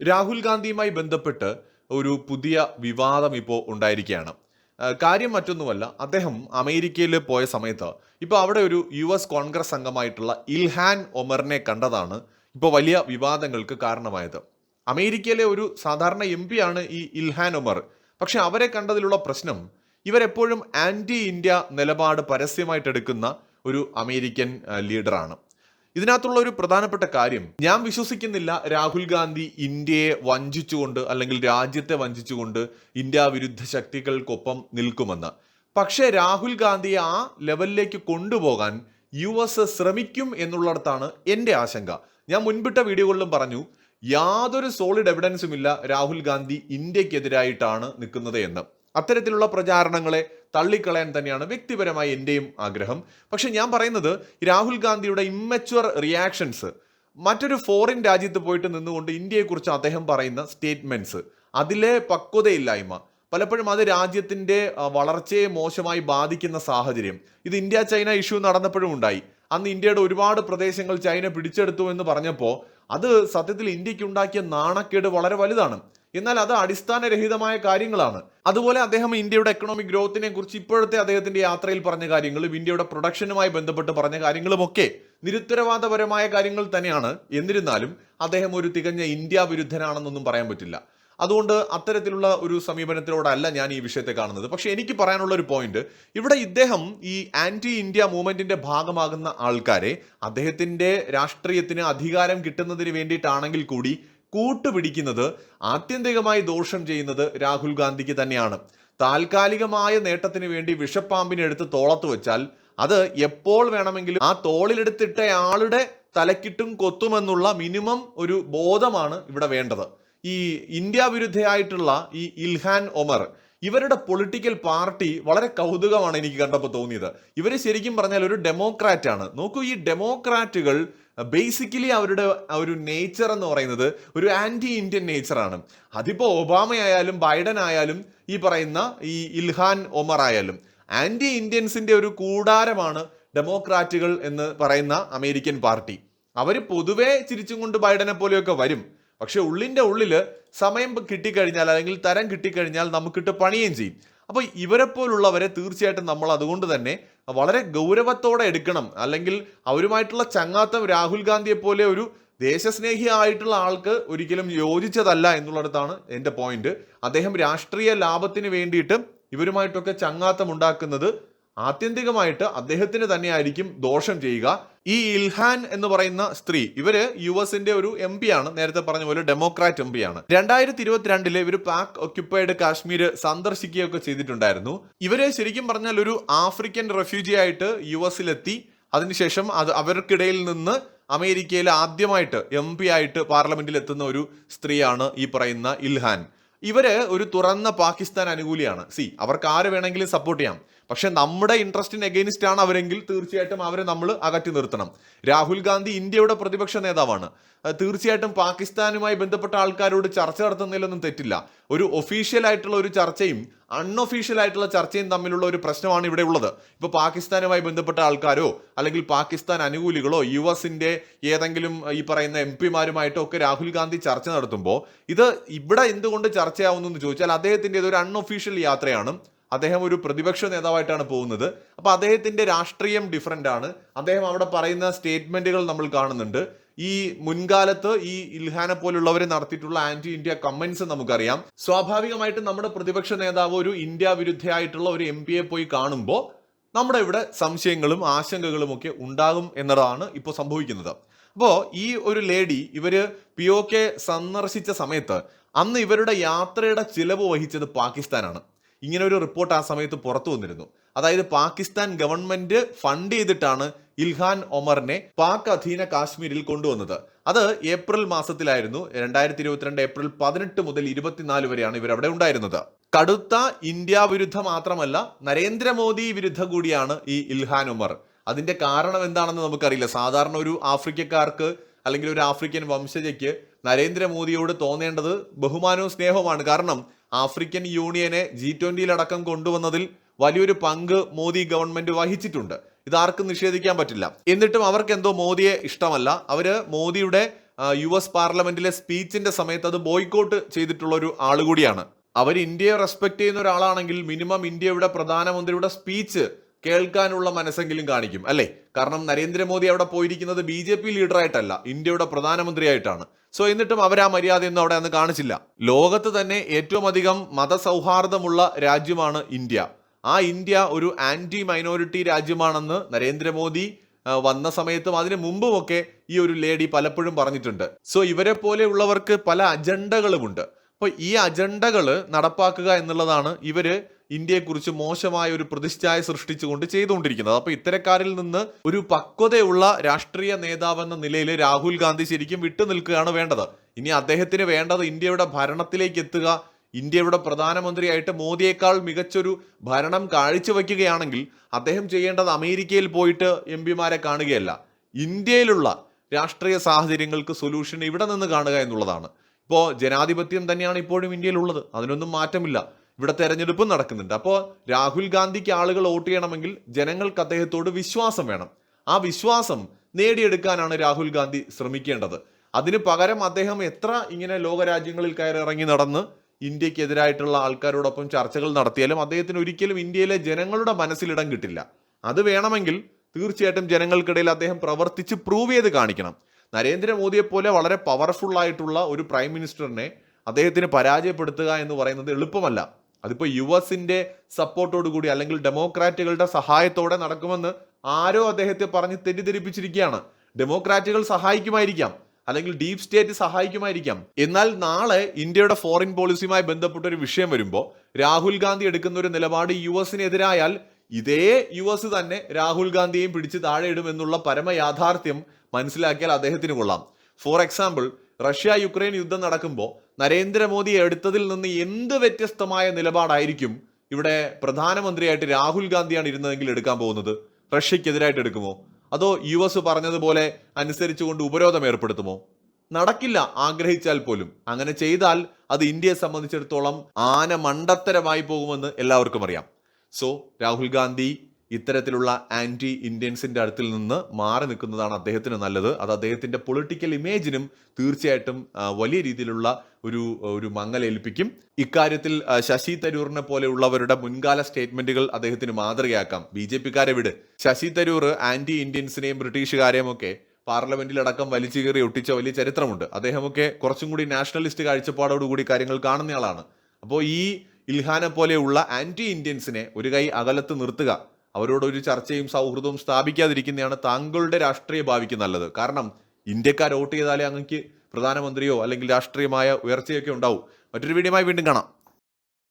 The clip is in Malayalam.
രാഹുൽ ഗാന്ധിയുമായി ബന്ധപ്പെട്ട് ഒരു പുതിയ വിവാദം ഇപ്പോൾ ഉണ്ടായിരിക്കുകയാണ്. കാര്യം മറ്റൊന്നുമല്ല അദ്ദേഹം അമേരിക്കയിൽ പോയ സമയത്ത് ഇപ്പോൾ അവിടെ ഒരു യു എസ് കോൺഗ്രസ് അംഗമായിട്ടുള്ള ഇൽഹാൻ ഒമറിനെ കണ്ടതാണ് ഇപ്പോൾ വലിയ വിവാദങ്ങൾക്ക് കാരണമായത്. അമേരിക്കയിലെ ഒരു സാധാരണ എം ആണ് ഈ ഇൽഹാൻ ഒമർ. പക്ഷെ അവരെ കണ്ടതിലുള്ള പ്രശ്നം ഇവരെപ്പോഴും ആന്റി ഇന്ത്യ നിലപാട് പരസ്യമായിട്ട് എടുക്കുന്ന ഒരു അമേരിക്കൻ ലീഡറാണ്. ഇതിനകത്തുള്ള ഒരു പ്രധാനപ്പെട്ട കാര്യം ഞാൻ വിശ്വസിക്കുന്നില്ല രാഹുൽ ഗാന്ധി ഇന്ത്യയെ വഞ്ചിച്ചുകൊണ്ട് അല്ലെങ്കിൽ രാജ്യത്തെ വഞ്ചിച്ചുകൊണ്ട് ഇന്ത്യ വിരുദ്ധ ശക്തികൾക്കൊപ്പം നിൽക്കുമെന്ന്. പക്ഷേ രാഹുൽ ഗാന്ധിയെ ആ ലെവലിലേക്ക് കൊണ്ടുപോകാൻ യു എസ് ശ്രമിക്കും എന്നുള്ളിടത്താണ് എന്റെ ആശങ്ക. ഞാൻ മുൻപിട്ട വീഡിയോകളിലും പറഞ്ഞു യാതൊരു സോളിഡ് എവിഡൻസും ഇല്ല രാഹുൽ ഗാന്ധി ഇന്ത്യക്കെതിരായിട്ടാണ് നിൽക്കുന്നത് എന്ന്. അത്തരത്തിലുള്ള പ്രചാരണങ്ങളെ തള്ളിക്കളയാൻ തന്നെയാണ് വ്യക്തിപരമായി എന്റെയും ആഗ്രഹം. പക്ഷെ ഞാൻ പറയുന്നത് രാഹുൽ ഗാന്ധിയുടെ ഇമ്മച്വർ റിയാക്ഷൻസ് മറ്റൊരു ഫോറിൻ രാജ്യത്ത് പോയിട്ട് നിന്നുകൊണ്ട് ഇന്ത്യയെക്കുറിച്ച് അദ്ദേഹം പറയുന്ന സ്റ്റേറ്റ്മെന്റ്സ് അതിലെ പക്വതയില്ലായ്മ പലപ്പോഴും അത് രാജ്യത്തിന്റെ വളർച്ചയെ മോശമായി ബാധിക്കുന്ന സാഹചര്യം. ഇത് ഇന്ത്യ ചൈന ഇഷ്യൂ നടന്നപ്പോഴും ഉണ്ടായി. അന്ന് ഇന്ത്യയുടെ ഒരുപാട് പ്രദേശങ്ങൾ ചൈന പിടിച്ചെടുത്തു എന്ന് പറഞ്ഞപ്പോൾ അത് സത്യത്തിൽ ഇന്ത്യയ്ക്ക് ഉണ്ടാക്കിയ നാണക്കേട് വളരെ വലുതാണ്. എന്നാൽ അത് അടിസ്ഥാനരഹിതമായ കാര്യങ്ങളാണ്. അതുപോലെ അദ്ദേഹം ഇന്ത്യയുടെ എക്കണോമിക് ഗ്രോത്തിനെ കുറിച്ച് ഇപ്പോഴത്തെ അദ്ദേഹത്തിന്റെ യാത്രയിൽ പറഞ്ഞ കാര്യങ്ങളും ഇന്ത്യയുടെ പ്രൊഡക്ഷനുമായി ബന്ധപ്പെട്ട് പറഞ്ഞ കാര്യങ്ങളും ഒക്കെ നിരുത്തരവാദപരമായ കാര്യങ്ങൾ തന്നെയാണ്. എന്നിരുന്നാലും അദ്ദേഹം ഒരു തികഞ്ഞ ഇന്ത്യ വിരുദ്ധനാണെന്നൊന്നും പറയാൻ പറ്റില്ല. അതുകൊണ്ട് അത്തരത്തിലുള്ള ഒരു സമീപനത്തിലൂടെയല്ല ഞാൻ ഈ വിഷയത്തെ കാണുന്നത്. പക്ഷെ എനിക്ക് പറയാനുള്ള ഒരു പോയിന്റ് ഇവിടെ ഇദ്ദേഹം ഈ ആന്റി ഇന്ത്യ മൂവ്മെന്റിന്റെ ഭാഗമാകുന്ന ആൾക്കാരെ അദ്ദേഹത്തിന്റെ രാഷ്ട്രീയത്തിന് അധികാരം കിട്ടുന്നതിന് വേണ്ടിയിട്ടാണെങ്കിൽ കൂടി കൂട്ടുപിടിക്കുന്നത് ആത്യന്തികമായി ദോഷം ചെയ്യുന്നത് രാഹുൽ ഗാന്ധിക്ക് തന്നെയാണ്. താൽക്കാലികമായ നേട്ടത്തിന് വേണ്ടി വിഷപ്പാമ്പിനെ എടുത്ത് തോളത്ത് വെച്ചാൽ അത് എപ്പോൾ വേണമെങ്കിലും ആ തോളിലെടുത്തിട്ട ആളുടെ തലക്കിട്ടും കൊത്തുമെന്നുള്ള മിനിമം ഒരു ബോധമാണ് ഇവിടെ വേണ്ടത്. ഈ ഇന്ത്യ വിരുദ്ധയായിട്ടുള്ള ഈ ഇൽഹാൻ ഒമർ ഇവരുടെ പൊളിറ്റിക്കൽ പാർട്ടി വളരെ കൗതുകമാണ് എനിക്ക് കണ്ടപ്പോൾ തോന്നിയത്. ഇവർ ശരിക്കും പറഞ്ഞാൽ ഒരു ഡെമോക്രാറ്റ് ആണ്. നോക്കൂ ഈ ഡെമോക്രാറ്റുകൾ ബേസിക്കലി അവരുടെ ഒരു നേച്ചർ എന്ന് പറയുന്നത് ഒരു ആന്റി ഇന്ത്യൻ നേച്ചറാണ് അതിപ്പോൾ ഒബാമ ആയാലും ബൈഡൻ ആയാലും ഈ പറയുന്ന ഈ ഇൽഹാൻ ഒമർ ആയാലും ആന്റി ഇന്ത്യൻസിന്റെ ഒരു കൂടാരമാണ് ഡെമോക്രാറ്റുകൾ എന്ന് പറയുന്ന അമേരിക്കൻ പാർട്ടി. അവർ പൊതുവേ ചിരിച്ചും കൊണ്ട് ബൈഡനെ പോലെയൊക്കെ വരും. പക്ഷെ ഉള്ളിന്റെ ഉള്ളിൽ സമയം കിട്ടിക്കഴിഞ്ഞാൽ അല്ലെങ്കിൽ തരം കിട്ടിക്കഴിഞ്ഞാൽ നമുക്കിട്ട് പണിയുകയും ചെയ്യും. അപ്പോൾ ഇവരെ പോലുള്ളവരെ തീർച്ചയായിട്ടും നമ്മൾ അതുകൊണ്ട് തന്നെ വളരെ ഗൗരവത്തോടെ എടുക്കണം. അല്ലെങ്കിൽ അവരുമായിട്ടുള്ള ചങ്ങാത്തം രാഹുൽ ഗാന്ധിയെ പോലെ ഒരു ദേശസ്നേഹി ആയിട്ടുള്ള ആൾക്ക് ഒരിക്കലും യോജിച്ചതല്ല എന്നുള്ളിടത്താണ് എന്റെ പോയിന്റ് അദ്ദേഹം രാഷ്ട്രീയ ലാഭത്തിന് വേണ്ടിയിട്ട് ഇവരുമായിട്ടൊക്കെ ചങ്ങാത്തം ഉണ്ടാക്കുന്നത് ആത്യന്തികമായിട്ട് അദ്ദേഹത്തിന് തന്നെയായിരിക്കും ദോഷം ചെയ്യുക. ഈ ഇൽഹാൻ എന്ന് പറയുന്ന സ്ത്രീ ഇവർ യു എസിന്റെ ഒരു എം പി ആണ്. നേരത്തെ പറഞ്ഞ പോലെ ഡെമോക്രാറ്റ് എം പി ആണ്. രണ്ടായിരത്തി ഇരുപത്തിരണ്ടിൽ ഇവർ പാക് ഒക്യുപ്പൈഡ് കാശ്മീർ സന്ദർശിക്കുകയൊക്കെ ചെയ്തിട്ടുണ്ടായിരുന്നു. ഇവർ ശരിക്കും പറഞ്ഞാൽ ഒരു ആഫ്രിക്കൻ റെഫ്യൂജി ആയിട്ട് യു എസിലെത്തി. അതിനുശേഷം അത് അവർക്കിടയിൽ നിന്ന് അമേരിക്കയിൽ ആദ്യമായിട്ട് എം പി ആയിട്ട് പാർലമെന്റിൽ എത്തുന്ന ഒരു സ്ത്രീയാണ് ഈ പറയുന്ന ഇൽഹാൻ. ഇവർ ഒരു തുറന്ന പാകിസ്ഥാൻ അനുകൂലിയാണ്. സി അവർക്ക് ആര് വേണമെങ്കിലും സപ്പോർട്ട് ചെയ്യാം. പക്ഷെ നമ്മുടെ ഇൻട്രസ്റ്റിന് എഗെയിൻസ്റ്റ് ആണ് അവരെങ്കിൽ തീർച്ചയായിട്ടും അവരെ നമ്മൾ അകറ്റി നിർത്തണം. രാഹുൽ ഗാന്ധി ഇന്ത്യയുടെ പ്രതിപക്ഷ നേതാവാണ്. തീർച്ചയായിട്ടും പാകിസ്ഥാനുമായി ബന്ധപ്പെട്ട ആൾക്കാരോട് ചർച്ച നടത്തുന്നതിലൊന്നും തെറ്റില്ല. ഒരു ഒഫീഷ്യൽ ആയിട്ടുള്ള ഒരു ചർച്ചയും അൺഒഫീഷ്യൽ ആയിട്ടുള്ള ചർച്ചയും തമ്മിലുള്ള ഒരു പ്രശ്നമാണ് ഇവിടെ ഉള്ളത്. ഇപ്പൊ പാകിസ്ഥാനുമായി ബന്ധപ്പെട്ട ആൾക്കാരോ അല്ലെങ്കിൽ പാകിസ്ഥാൻ അനുകൂലികളോ യു എസിന്റെ ഏതെങ്കിലും ഈ പറയുന്ന എം പിമാരുമായിട്ടോ ഒക്കെ രാഹുൽ ഗാന്ധി ചർച്ച നടത്തുമ്പോൾ ഇത് ഇവിടെ എന്തുകൊണ്ട് ചർച്ചയാവുന്നു എന്ന് ചോദിച്ചാൽ അദ്ദേഹത്തിന്റെ ഇതൊരു അൺഒഫീഷ്യൽ യാത്രയാണ്. അദ്ദേഹം ഒരു പ്രതിപക്ഷ നേതാവായിട്ടാണ് പോകുന്നത്. അപ്പോൾ അദ്ദേഹത്തിന്റെ രാഷ്ട്രീയം ഡിഫറെന്റ് ആണ്. അദ്ദേഹം അവിടെ പറയുന്ന സ്റ്റേറ്റ്മെന്റുകൾ നമ്മൾ കാണുന്നുണ്ട്. ഈ മുൻകാലത്ത് ഈ ഇൽഹാനെ പോലുള്ളവരെ നടത്തിയിട്ടുള്ള ആന്റി ഇന്ത്യ കമന്റ്സ് നമുക്കറിയാം. സ്വാഭാവികമായിട്ടും നമ്മുടെ പ്രതിപക്ഷ നേതാവ് ഒരു ഇന്ത്യ വിരുദ്ധയായിട്ടുള്ള ഒരു എം പോയി കാണുമ്പോൾ നമ്മുടെ ഇവിടെ സംശയങ്ങളും ആശങ്കകളും ഒക്കെ ഉണ്ടാകും എന്നതാണ് ഇപ്പോൾ സംഭവിക്കുന്നത്. അപ്പോൾ ഈ ഒരു ലേഡി ഇവർ പി ഒ കെ സന്ദർശിച്ച സമയത്ത് അന്ന് ഇവരുടെ യാത്രയുടെ ചിലവ് വഹിച്ചത് പാകിസ്ഥാനാണ്. ഇങ്ങനെ ഒരു റിപ്പോർട്ട് ആ സമയത്ത് പുറത്തു വന്നിരുന്നു. അതായത് പാകിസ്ഥാൻ ഗവൺമെന്റ് ഫണ്ട് ചെയ്തിട്ടാണ് ഇൽഹാൻ ഒമറിനെ പാക് അധീന കാശ്മീരിൽ കൊണ്ടുവന്നത്. അത് ഏപ്രിൽ മാസത്തിലായിരുന്നു. രണ്ടായിരത്തി ഇരുപത്തിരണ്ട് ഏപ്രിൽ പതിനെട്ട് മുതൽ ഇരുപത്തിനാല് വരെയാണ് ഇവർ അവിടെ ഉണ്ടായിരുന്നത്. കടുത്ത ഇന്ത്യ വിരുദ്ധ മാത്രമല്ല നരേന്ദ്രമോദി വിരുദ്ധ കൂടിയാണ് ഈ ഇൽഹാൻ ഉമർ അതിന്റെ കാരണം എന്താണെന്ന് നമുക്കറിയില്ല. സാധാരണ ഒരു ആഫ്രിക്കക്കാർക്ക് അല്ലെങ്കിൽ ഒരു ആഫ്രിക്കൻ വംശജയ്ക്ക് നരേന്ദ്രമോദിയോട് തോന്നേണ്ടത് ബഹുമാനവും സ്നേഹവുമാണ്. കാരണം ആഫ്രിക്കൻ യൂണിയനെ ജി ട്വന്റിയിലടക്കം കൊണ്ടുവന്നതിൽ വലിയൊരു പങ്ക് മോദി ഗവൺമെന്റ് വഹിച്ചിട്ടുണ്ട്. ഇത് ആർക്കും നിഷേധിക്കാൻ പറ്റില്ല. എന്നിട്ടും അവർക്ക് എന്തോ മോദിയെ ഇഷ്ടമല്ല. അവർ മോദിയുടെ യു എസ് പാർലമെന്റിലെ സ്പീച്ചിന്റെ സമയത്ത് അത് ബോയ്ക്കോട്ട് ചെയ്തിട്ടുള്ള ഒരു ആളുകൂടിയാണ്. അവർ ഇന്ത്യയെ റെസ്പെക്ട് ചെയ്യുന്ന ഒരാളാണെങ്കിൽ മിനിമം ഇന്ത്യയുടെ പ്രധാനമന്ത്രിയുടെ സ്പീച്ച് കേൾക്കാനുള്ള മനസ്സെങ്കിലും കാണിക്കും അല്ലേ? കാരണം നരേന്ദ്രമോദി അവിടെ പോയിരിക്കുന്നത് ബി ജെ പി ലീഡറായിട്ടല്ല ഇന്ത്യയുടെ പ്രധാനമന്ത്രിയായിട്ടാണ്. സോ എന്നിട്ടും അവർ ആ മര്യാദയൊന്നും അവിടെ അന്ന് കാണിച്ചില്ല. ലോകത്ത് തന്നെ ഏറ്റവും അധികം മതസൗഹാർദ്ദമുള്ള രാജ്യമാണ് ഇന്ത്യ. ആ ഇന്ത്യ ഒരു ആന്റി മൈനോറിറ്റി രാജ്യമാണെന്ന് നരേന്ദ്രമോദി വന്ന സമയത്തും അതിനു മുമ്പുമൊക്കെ ഈ ഒരു ലേഡി പലപ്പോഴും പറഞ്ഞിട്ടുണ്ട്. സോ ഇവരെ പോലെയുള്ളവർക്ക് പല അജണ്ടകളുമുണ്ട്. അപ്പോൾ ഈ അജണ്ടകൾ നടപ്പാക്കുക എന്നുള്ളതാണ് ഇവർ ഇന്ത്യയെക്കുറിച്ച് മോശമായ ഒരു പ്രതിച്ഛായ സൃഷ്ടിച്ചുകൊണ്ട് ചെയ്തുകൊണ്ടിരിക്കുന്നത്. അപ്പോൾ ഇത്തരക്കാരിൽ നിന്ന് ഒരു പക്വതയുള്ള രാഷ്ട്രീയ നേതാവെന്ന നിലയിൽ രാഹുൽ ഗാന്ധി ശരിക്കും വിട്ടു നിൽക്കുകയാണ് വേണ്ടത്. ഇനി അദ്ദേഹത്തിന് വേണ്ടത് ഇന്ത്യയുടെ ഭരണത്തിലേക്ക് എത്തുക. ഇന്ത്യയുടെ പ്രധാനമന്ത്രിയായിട്ട് മോദിയേക്കാൾ മികച്ചൊരു ഭരണം കാഴ്ചവെക്കുകയാണെങ്കിൽ അദ്ദേഹം ചെയ്യേണ്ടത് അമേരിക്കയിൽ പോയിട്ട് എം പിമാരെ കാണുകയല്ല. ഇന്ത്യയിലുള്ള രാഷ്ട്രീയ സാഹചര്യങ്ങൾക്ക് സൊല്യൂഷൻ ഇവിടെ നിന്ന് കാണുക എന്നുള്ളതാണ്. ഇപ്പോൾ ജനാധിപത്യം തന്നെയാണ് ഇപ്പോഴും ഇന്ത്യയിലുള്ളത്. അതിനൊന്നും മാറ്റമില്ല. ഇവിടെ തെരഞ്ഞെടുപ്പും നടക്കുന്നുണ്ട്. അപ്പോൾ രാഹുൽ ഗാന്ധിക്ക് ആളുകൾ വോട്ട് ചെയ്യണമെങ്കിൽ ജനങ്ങൾക്ക് അദ്ദേഹത്തോട് വിശ്വാസം വേണം. ആ വിശ്വാസം നേടിയെടുക്കാനാണ് രാഹുൽ ഗാന്ധി ശ്രമിക്കേണ്ടത്. അതിന് പകരം അദ്ദേഹം എത്ര ഇങ്ങനെ ലോകരാജ്യങ്ങളിൽ കയറി ഇറങ്ങി നടന്ന് ഇന്ത്യക്കെതിരായിട്ടുള്ള ആൾക്കാരോടൊപ്പം ചർച്ചകൾ നടത്തിയാലും അദ്ദേഹത്തിന് ഒരിക്കലും ഇന്ത്യയിലെ ജനങ്ങളുടെ മനസ്സിലിടം കിട്ടില്ല. അത് വേണമെങ്കിൽ തീർച്ചയായിട്ടും ജനങ്ങൾക്കിടയിൽ അദ്ദേഹം പ്രവർത്തിച്ച് പ്രൂവ് ചെയ്ത് കാണിക്കണം. നരേന്ദ്രമോദിയെ പോലെ വളരെ പവർഫുൾ ആയിട്ടുള്ള ഒരു പ്രൈം മിനിസ്റ്ററിനെ അദ്ദേഹത്തിന് പരാജയപ്പെടുത്തുക എന്ന് പറയുന്നത് എളുപ്പമല്ല. അതിപ്പോൾ യു സപ്പോർട്ടോട് സപ്പോർട്ടോടു കൂടി അല്ലെങ്കിൽ ഡെമോക്രാറ്റുകളുടെ സഹായത്തോടെ നടക്കുമെന്ന് ആരോ അദ്ദേഹത്തെ പറഞ്ഞ് തെറ്റിദ്ധരിപ്പിച്ചിരിക്കുകയാണ്. ഡെമോക്രാറ്റുകൾ സഹായിക്കുമായിരിക്കാം അല്ലെങ്കിൽ ഡീപ് സ്റ്റേറ്റ് സഹായിക്കുമായിരിക്കാം. എന്നാൽ നാളെ ഇന്ത്യയുടെ ഫോറിൻ പോളിസിയുമായി ബന്ധപ്പെട്ട ഒരു വിഷയം വരുമ്പോൾ രാഹുൽ ഗാന്ധി എടുക്കുന്ന ഒരു നിലപാട് യു എസിനെതിരായാൽ ഇതേ യു എസ് തന്നെ രാഹുൽ ഗാന്ധിയെയും പിടിച്ച് താഴെ ഇടുമെന്നുള്ള പരമ യാഥാർത്ഥ്യം മനസ്സിലാക്കിയാൽ അദ്ദേഹത്തിന് കൊള്ളാം. ഫോർ എക്സാമ്പിൾ റഷ്യ യുക്രൈൻ യുദ്ധം നടക്കുമ്പോൾ നരേന്ദ്രമോദി എടുത്തതിൽ നിന്ന് എന്ത് വ്യത്യസ്തമായ നിലപാടായിരിക്കും ഇവിടെ പ്രധാനമന്ത്രിയായിട്ട് രാഹുൽ ഗാന്ധിയാണ് ഇരുന്നതെങ്കിൽ എടുക്കാൻ പോകുന്നത്? റഷ്യക്കെതിരായിട്ട് എടുക്കുമോ? അതോ യു എസ് പറഞ്ഞതുപോലെ അനുസരിച്ചുകൊണ്ട് ഉപരോധം ഏർപ്പെടുത്തുമോ? നടക്കില്ല ആഗ്രഹിച്ചാൽ പോലും. അങ്ങനെ ചെയ്താൽ അത് ഇന്ത്യയെ സംബന്ധിച്ചിടത്തോളം ആന മണ്ടത്തരമായി പോകുമെന്ന് എല്ലാവർക്കും അറിയാം. സോ രാഹുൽ ഗാന്ധി ഇത്തരത്തിലുള്ള ആന്റി ഇന്ത്യൻസിന്റെ അടുത്തിൽ നിന്ന് മാറി നിൽക്കുന്നതാണ് അദ്ദേഹത്തിന് നല്ലത്. അത് അദ്ദേഹത്തിന്റെ പൊളിറ്റിക്കൽ ഇമേജിനും തീർച്ചയായിട്ടും വലിയ രീതിയിലുള്ള ഒരു ഒരു മങ്ങലേൽപ്പിക്കും ഇക്കാര്യത്തിൽ ശശി തരൂറിനെ പോലെയുള്ളവരുടെ മുൻകാല സ്റ്റേറ്റ്മെന്റുകൾ അദ്ദേഹത്തിന് മാതൃകയാക്കാം. ബി ജെ പിക്കാരെ വിട്. ശശി തരൂർ ആന്റി ഇന്ത്യൻസിനെയും ബ്രിട്ടീഷുകാരെയും ഒക്കെ പാർലമെന്റിലടക്കം വലിച്ചു കയറി ഒട്ടിച്ച വലിയ ചരിത്രമുണ്ട്. അദ്ദേഹമൊക്കെ കുറച്ചും കൂടി നാഷണലിസ്റ്റ് കാഴ്ചപ്പാടോടുകൂടി കാര്യങ്ങൾ കാണുന്നയാളാണ്. അപ്പോൾ ഈ ഇൽഹാനെ പോലെയുള്ള ആന്റി ഇന്ത്യൻസിനെ ഒരു കൈ അകലത്ത് നിർത്തുക അവരോട് ഒരു ചർച്ചയും സൗഹൃദവും സ്ഥാപിക്കാതിരിക്കുന്നതാണ് താങ്കളുടെ രാഷ്ട്രീയ ഭാവിക്ക് നല്ലത്. കാരണം ഇന്ത്യക്കാർ വോട്ട് ചെയ്താലേ അങ്ങക്ക് പ്രധാനമന്ത്രിയോ അല്ലെങ്കിൽ രാഷ്ട്രീയമായ ഉയർച്ചയൊക്കെ ഉണ്ടാവും. മറ്റൊരു വീഡിയോമായി വീണ്ടും കാണാം.